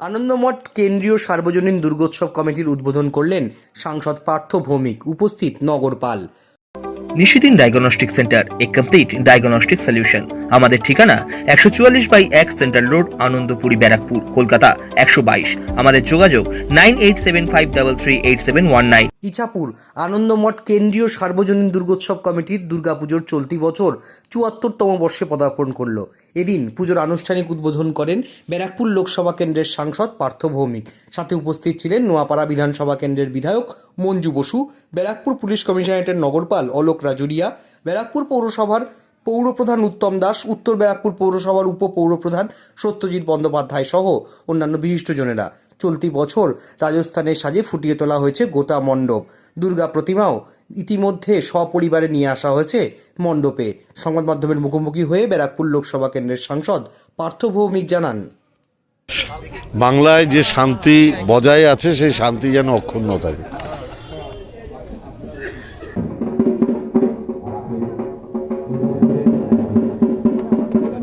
আনন্দমঠ কেন্দ্রীয় সার্বজনীন দুর্গোৎসব কমিটির উদ্বোধন করলেন সাংসদ পার্থ ভৌমিক উপস্থিত নগরপাল। Nishidin diagnostic centre, a complete diagnostic solution আমাদের ঠিকানা একশো চুয়াল্লিশ বাই এক সেন্ট্রাল রোড, আনন্দপুরি, ব্যারাকপুর, কলকাতা, একশো বাইশ। আমাদের যোগাযোগ nine eight seven five double three eight seven one nine. Ichhapur, Anandamath কেন্দ্রীয় সার্বজনীন দুর্গোৎসব কমিটির দুর্গাপুজোর চলতি বছর চুয়াত্তরতম বর্ষে পদার্পণ করল। এদিন পুজোর আনুষ্ঠানিক উদ্বোধন করেন ব্যারাকপুর লোকসভা কেন্দ্রের সাংসদ পার্থ ভৌমিক। সাথে উপস্থিত ছিলেন নোয়াপাড়া বিধানসভা কেন্দ্রের বিধায়ক মঞ্জু বসু, ব্যারাকপুর পুলিশ কমিশনারেটের নগরপাল অলোক রাজুরিয়া, ব্যারাকপুর পৌরসভার পৌরপ্রধান উত্তম দাস, উত্তর ব্যারাকপুর পৌরসভার উপ পৌরপ্রধান সত্যজিৎ বন্দ্যোপাধ্যায় সহ অন্যান্য বিশিষ্টজনেরা। চলতি বছর রাজস্থানের সাজে ফুটিয়ে তোলা হয়েছে গোতা মণ্ডপ। দুর্গা প্রতিমাও ইতিমধ্যে সপরিবারে নিয়ে আসা হয়েছে মণ্ডপে। সংবাদ মাধ্যমের মুখোমুখি হয়ে ব্যারাকপুর লোকসভা কেন্দ্রের সাংসদ পার্থ ভৌমিক জানান। বাংলায় যে শান্তি বজায় আছে, সেই শান্তি যেন অক্ষুণ্ণ থাকে।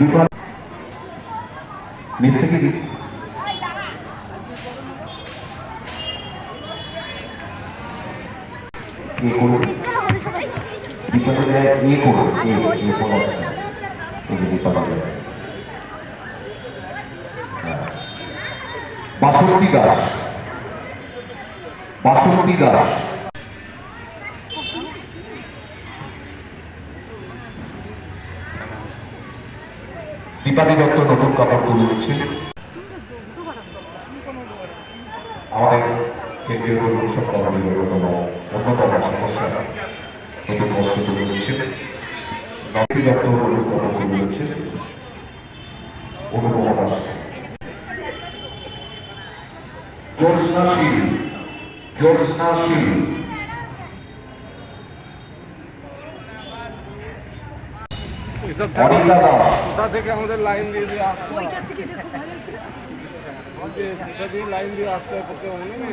বিপদে করুন করুন এই যে বিপদে বাসন্তী দাস বাসন্তী দাস দীপালি দত্ত নতুন কাপড় তুলে দিচ্ছে। আমাদের কেন্দ্রীয় লোকসভা কমিটির অন্যতম সমস্যা নতুন তুলে দত্ত নতুন কাপড় তুলে কোথা থেকে আমাদের লাইন দিয়ে দিয়ে আসতে ওইটার থেকে এটা খুব ভালো ছিল। যে কোথা দিয়ে লাইন দিয়ে আসতে করতে মনে নেই